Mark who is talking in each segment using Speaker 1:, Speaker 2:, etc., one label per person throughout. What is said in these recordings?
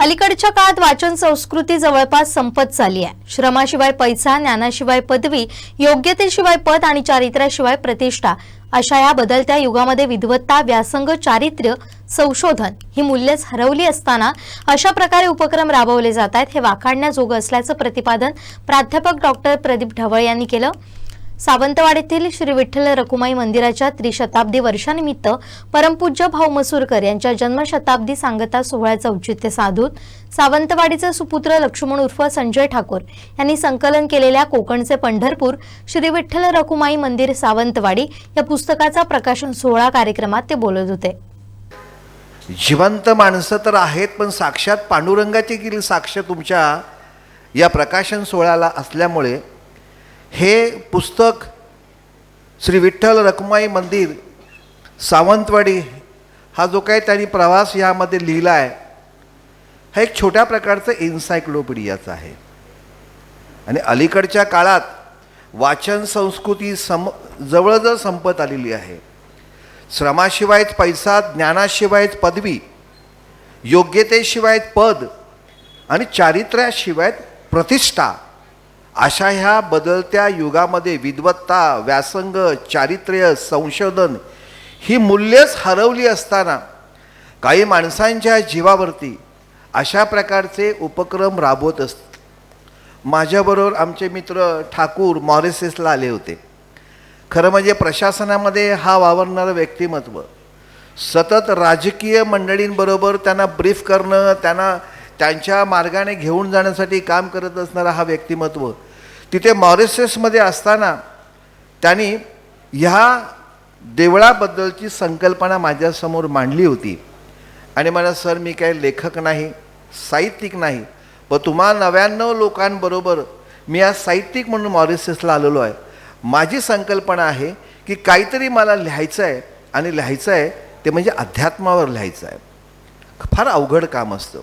Speaker 1: अलीकडच्या काळात वाचन संस्कृती जवळपास संपत चालली आहे. श्रमाशिवाय पैसा ज्ञानाशिवाय पदवी योग्यतेशिवाय पद आणि चारित्र्याशिवाय प्रतिष्ठा अशा या बदलत्या युगामध्ये विद्वत्ता व्यासंग चारित्र्य संशोधन ही मूल्यच हरवली असताना अशा प्रकारे उपक्रम राबवले जात आहेत हे वाखाणण्याजोगं असल्याचं प्रतिपादन प्राध्यापक डॉक्टर प्रदीप ढवळ यांनी केलं. सावंतवाडीतील श्री विठ्ठल रखुमाई मंदिराच्या त्रिशताब्दी वर्षानिमित्त परमपूज्य भाऊ मसूरकर यांच्या जन्मशताब्दी सांगता सोहळ्याचं औचित्य साधून सावंतवाडीचे सुपुत्र लक्ष्मण उर्फ संजय ठाकूर यांनी संकलन केलेल्या कोकणचे पंढरपूर श्री विठ्ठल रखुमाई मंदिर सावंतवाडी या पुस्तकाचा प्रकाशन सोहळा कार्यक्रमात ते बोलत होते.
Speaker 2: जिवंत माणसं तर आहेत पण साक्षात पांडुरंगाची गेली साक्ष तुमच्या या प्रकाशन सोहळ्याला असल्यामुळे हे पुस्तक श्री विठ्ठल रखुमाई मंदिर सावंतवाडी हा जो काही त्यांनी प्रवास यामध्ये लिहिला आहे हा एक छोट्या प्रकारचं एन्सायक्लोपीडियाचं आहे. आणि अलीकडच्या काळात वाचन संस्कृती सम जवळजवळ संपत आलेली आहे. श्रमाशिवायच पैसा ज्ञानाशिवायच पदवी योग्यतेशिवाय पद आणि चारित्र्याशिवाय प्रतिष्ठा अशा ह्या बदलत्या युगामध्ये विद्वत्ता व्यासंग चारित्र्य संशोधन ही मूल्यच हरवली असताना काही माणसांच्या जीवावरती अशा प्रकारचे उपक्रम राबवत असत माझ्याबरोबर आमचे मित्र ठाकूर मॉरिसेसला आले होते. खरं म्हणजे प्रशासनामध्ये हा वावरणारं व्यक्तिमत्व सतत राजकीय मंडळींबरोबर त्यांना ब्रीफ करणं त्यांना त्यांच्या मार्गाने घेऊन जाण्यासाठी काम करत असणारा हा व्यक्तिमत्व तिथे मॉरिशसमध्ये असताना त्यांनी ह्या देवळाबद्दलची संकल्पना माझ्यासमोर मांडली होती. आणि मला सर मी काही लेखक नाही साहित्यिक नाही व तुम्हा नव्याण्णव लोकांबरोबर मी आज साहित्यिक म्हणून मॉरिशसला आलेलो आहे. माझी संकल्पना आहे की काहीतरी मला लिहायचं आहे आणि लिहायचं आहे ते म्हणजे अध्यात्मावर लिहायचं आहे. फार अवघड काम असतं.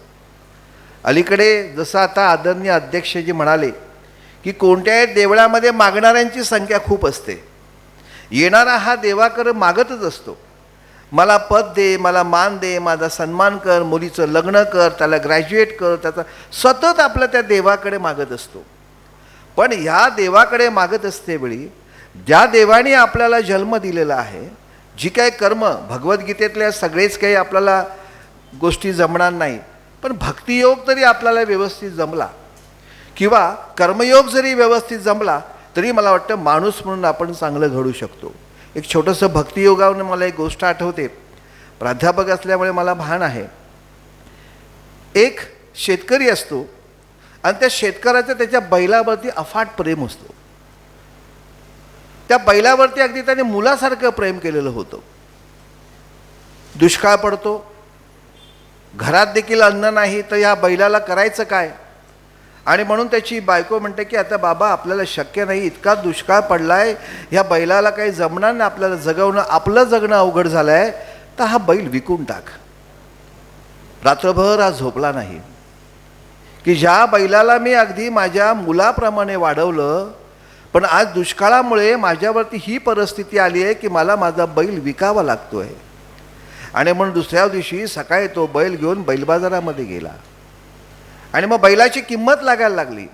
Speaker 2: अलीकडे जसं आता आदरणीय अध्यक्षजी म्हणाले की कोणत्याही देवळामध्ये मागणाऱ्यांची संख्या खूप असते. येणारा हा देवाकर मागतच असतो. मला पद दे मला मान दे माझा सन्मान कर मुलीचं लग्न कर त्याला ग्रॅज्युएट कर त्याचा सतत आपलं त्या देवाकडे मागत असतो. पण ह्या देवाकडे मागत असतेवेळी ज्या देवाने आपल्याला जन्म दिलेला आहे जी काय कर्म भगवद्गीतेतल्या सगळेच काही आपल्याला गोष्टी जमणार नाही पण भक्तियोग तरी आपल्याला व्यवस्थित जमला किंवा कर्मयोग जरी व्यवस्थित जमला तरी मला वाटतं माणूस म्हणून आपण चांगलं घडू शकतो. एक छोटंसं भक्तियोगावरून मला एक गोष्ट आठवते. प्राध्यापक असल्यामुळे मला भान आहे. एक शेतकरी असतो आणि त्या शेतकऱ्याचं त्याच्या बैलावरती अफाट प्रेम असतो. त्या बैलावरती अगदी त्याने मुलासारखं प्रेम केलेलं होतं. दुष्काळ पडतो घरात देखील अन्न नाही तर ह्या बैलाला करायचं काय? आणि म्हणून त्याची बायको म्हणते की आता बाबा आपल्याला शक्य नाही इतका दुष्काळ पडला आहे ह्या बैलाला काही जमणार नाही आपल्याला जगवणं आपलं जगणं अवघड झालं आहे तर हा बैल विकून टाक. रात्रभर हा झोपला नाही. की ज्या बैलाला मी अगदी माझ्या मुलाप्रमाणे वाढवलं पण आज दुष्काळामुळे माझ्यावरती ही परिस्थिती आली आहे की मला माझा बैल विकावा लागतो आहे आणि म्हणून दुसऱ्या दिवशी सकाळी तो बैल घेऊन बैल बाजारामध्ये गेला. आणि मग बैलाची किंमत लागायला लागली.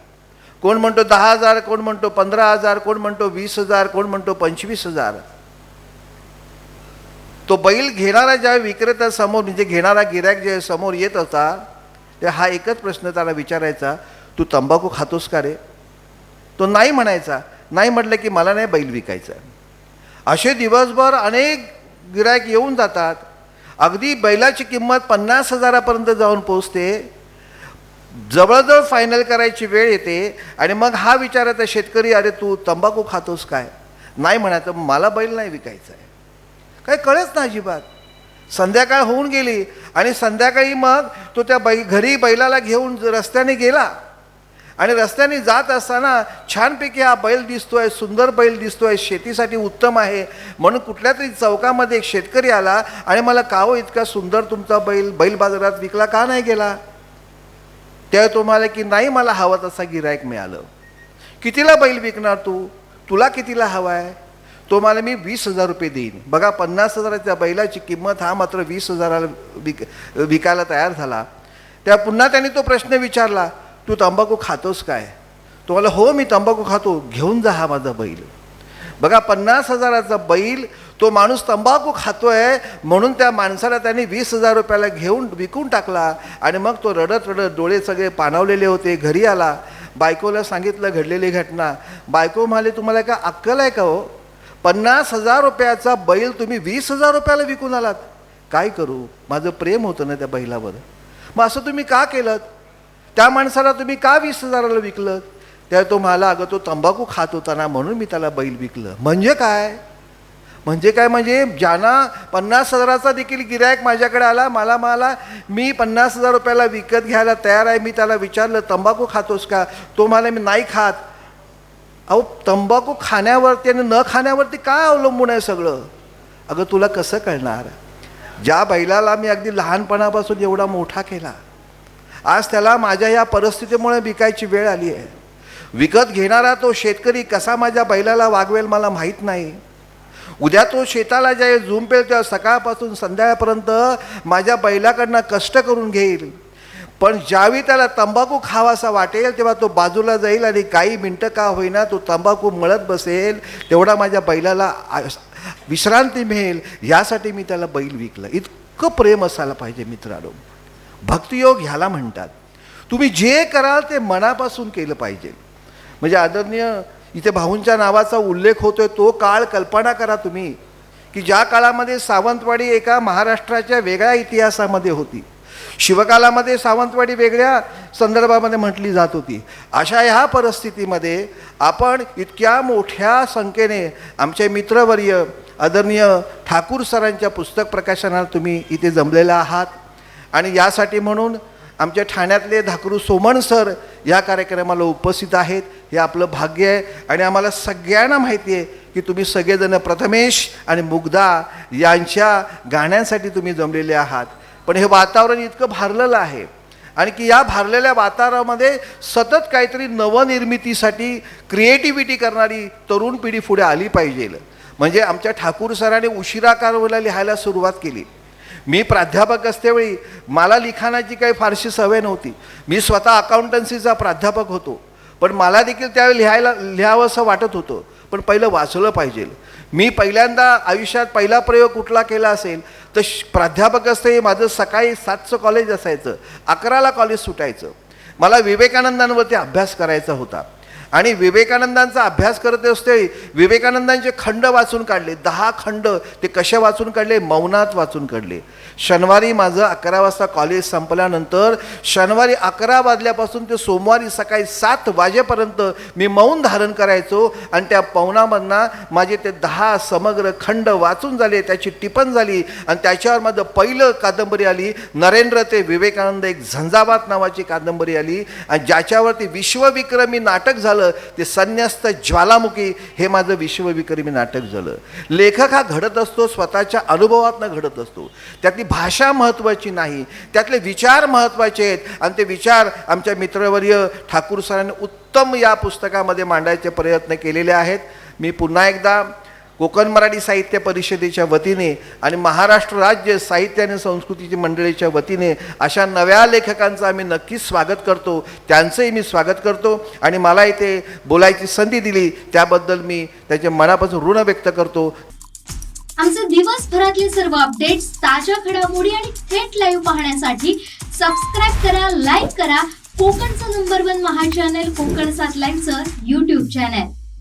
Speaker 2: कोण म्हणतो दहा हजार कोण म्हणतो पंधरा हजार कोण म्हणतो वीस हजार कोण म्हणतो पंचवीस हजार. तो बैल घेणारा ज्या विक्रेत्यासमोर म्हणजे घेणारा गिरायक जे समोर येत होता ते हा एकच प्रश्न त्याला विचारायचा तू तंबाखू खातोस का रे? तो नाही म्हणायचा. नाही म्हटलं की मला नाही बैल विकायचा. असे दिवसभर अनेक गिरायक येऊन जातात. अगदी बैलाची किंमत पन्नास हजारापर्यंत जाऊन पोचते जवळजवळ फायनल करायची वेळ येते आणि मग हा विचारायचा शेतकरी अरे तू तंबाखू खातोस काय? नाही म्हणायचं मला बैल नाही विकायचा आहे काय कळत ना अजिबात. संध्याकाळ होऊन गेली आणि संध्याकाळी मग तो त्या बै घरी बैलाला घेऊन रस्त्याने गेला. आणि रस्त्याने जात असताना छानपैकी हा बैल दिसतोय सुंदर बैल दिसतोय शेतीसाठी उत्तम आहे. म्हणून कुठल्या तरी चौकामध्ये एक शेतकरी आला आणि मला कावं इतका सुंदर तुमचा बैल बैल बाजारात विकला का नाही गेला? त्या तो म्हणाला की नाही मला हवा तसा गिरायक मिळालं. कितीला बैल विकणार तू? तुला कितीला हवा आहे? तो मला मी वीस हजार रुपये देईन. बघा पन्नास हजाराच्या बैलाची किंमत हा मात्र वीस हजाराला विक विकायला तयार झाला. त्या पुन्हा त्यांनी तो प्रश्न विचारला तू तंबाखू खातोस काय? तो मला हो मी तंबाखू खातो. घेऊन जा हा माझा बैल. बघा पन्नास हजाराचा बैल तो माणूस तंबाखू खातोय म्हणून त्या माणसाला त्यांनी वीस हजार रुपयाला घेऊन विकून टाकला आणि मग तो रडत रडत डोळे सगळे पाणावलेले होते घरी आला. बायकोला सांगितलं घडलेली घटना. बायको म्हणाले तुम्हाला का अक्कल आहे का हो? पन्नास हजार रुपयाचा बैल तुम्ही वीस हजार रुपयाला विकून आलात. काय करू? माझं प्रेम होतं ना त्या बैलावर. मग असं तुम्ही का केलं त्या माणसाला तुम्ही का वीस हजाराला विकलं? त्या तो मला अगं तो तंबाखू खात होता ना म्हणून मी त्याला बैल विकलं. म्हणजे काय? म्हणजे काय? म्हणजे ज्यांना पन्नास हजाराचा देखील गिरायक माझ्याकडे आला मला मला मी पन्नास हजार रुपयाला विकत घ्यायला तयार आहे मी त्याला विचारलं तंबाखू खातोस का? तो मला मी नाही खात. अहो तंबाखू खाण्यावरती आणि न खाण्यावरती काय अवलंबून आहे सगळं? अगं तुला कसं कळणार? ज्या बैलाला मी अगदी लहानपणापासून एवढा मोठा केला आज त्याला माझ्या या परिस्थितीमुळे विकायची वेळ आली आहे. विकत घेणारा तो शेतकरी कसा माझ्या बैलाला वागवेल मला माहीत नाही. उद्या तो शेताला ज्या झुंपेल तेव्हा सकाळपासून संध्याकाळपर्यंत माझ्या बैलाकडनं कष्ट करून घेईल. पण ज्यावेळी त्याला तंबाखू खावासा वाटेल तेव्हा तो बाजूला जाईल आणि काही मिनटं का होईना तो तंबाखू मळत बसेल तेवढा माझ्या बैलाला विश्रांती मिळेल. यासाठी मी त्याला बैल विकलं. इतकं प्रेम असायला पाहिजे मित्रांनो. भक्तियोग ह्याला म्हणतात. तुम्ही जे कराल ते मनापासून केलं पाहिजे. म्हणजे आदरणीय इथे भाऊंच्या नावाचा उल्लेख होतोय तो काळ कल्पना करा तुम्ही की ज्या काळामध्ये सावंतवाडी एका महाराष्ट्राच्या वेगळ्या इतिहासामध्ये होती. शिवकालामध्ये सावंतवाडी वेगळ्या संदर्भामध्ये म्हटली जात होती. अशा ह्या परिस्थितीमध्ये आपण इतक्या मोठ्या संख्येने आमचे मित्रवर्य आदरणीय ठाकूर सरांच्या पुस्तक प्रकाशनात तुम्ही इथे जमलेला आहात. आणि यासाठी म्हणून आमच्या ठाण्यातले धाकरू सोमण सर या कार्यक्रमाला उपस्थित आहेत. हे आपलं भाग्य आहे आणि आम्हाला सगळ्यांना माहिती आहे की तुम्ही सगळेजण प्रथमेश आणि मुग्धा यांच्या गाण्यांसाठी तुम्ही जमलेले आहात. पण हे वातावरण इतकं भारलेलं आहे आणि की या भारलेल्या वातावरणामध्ये सतत काहीतरी नवनिर्मितीसाठी क्रिएटिव्हिटी करणारी तरुण पिढी पुढे आली पाहिजे. म्हणजे आमच्या ठाकूर सरांनी उशिरा कारवाला लिहायला सुरुवात केली. मी प्राध्यापक असतेवेळी मला लिखाणाची काही फारशी सवय नव्हती. मी स्वतः अकाउंटन्सीचा प्राध्यापक होतो. पण मला देखील त्यावेळी लिहायला लिहावं असं वाटत होतं. पण पहिलं वाचलं पाहिजे. मी पहिल्यांदा आयुष्यात पहिला प्रयोग कुठला केला असेल तर श- प्राध्यापक असते माझं सकाळी सातचं कॉलेज असायचं. अकराला कॉलेज सुटायचं. मला विवेकानंदांवरती अभ्यास करायचा होता. आणि विवेकानंदांचा अभ्यास करत असते विवेकानंदांचे खंड वाचून काढले. दहा खंड ते कसे वाचून काढले? मौनात वाचून काढले. शनिवारी माझं अकरा वाजता कॉलेज संपल्यानंतर शनिवारी अकरा वाजल्यापासून ते सोमवारी सकाळी सात वाजेपर्यंत मी मौन धारण करायचो आणि त्या पवनामधना माझे ते दहा समग्र खंड वाचून झाले त्याची टिपण झाली आणि त्याच्यावर माझं पहिलं कादंबरी आली. नरेंद्र ते विवेकानंद एक झंझावात नावाची कादंबरी आली आणि ज्याच्यावरती विश्वविक्रमी नाटक झालं ते संन्यस्त ज्वालामुखी हे माझं विश्वविक्रमी नाटक झालं. लेखक हा घडत असतो स्वतःच्या अनुभवातनं घडत असतो. त्यातली भाषा महत्त्वाची नाही त्यातले विचार महत्त्वाचे आहेत आणि ते विचार आमच्या मित्रवर्य ठाकूर सरांनी उत्तम या पुस्तकामध्ये मांडायचे प्रयत्न केलेले आहेत. मी पुन्हा एकदा कोकण मराठी साहित्य परिषदेच्या वतीने आणि महाराष्ट्र राज्य साहित्य आणि संस्कृतीची मंडळीच्या वतीने अशा नव्या लेखकांचं आम्ही नक्कीच स्वागत करतो. त्यांचंही मी स्वागत करतो. आणि मला इथे बोलायची संधी दिली त्याबद्दल मी त्याच्या मनापासून ऋण व्यक्त करतो.
Speaker 3: आमचे दिवसभरातले सर्व अपडेट्स ताज्या घडामोडी आणि थेट लाईव्ह पाहण्यासाठी सबस्क्राईब करा लाईक करा. कोकणचं नंबर वन महा चॅनल कोकण सात लाईव्हचं युट्यूब चॅनल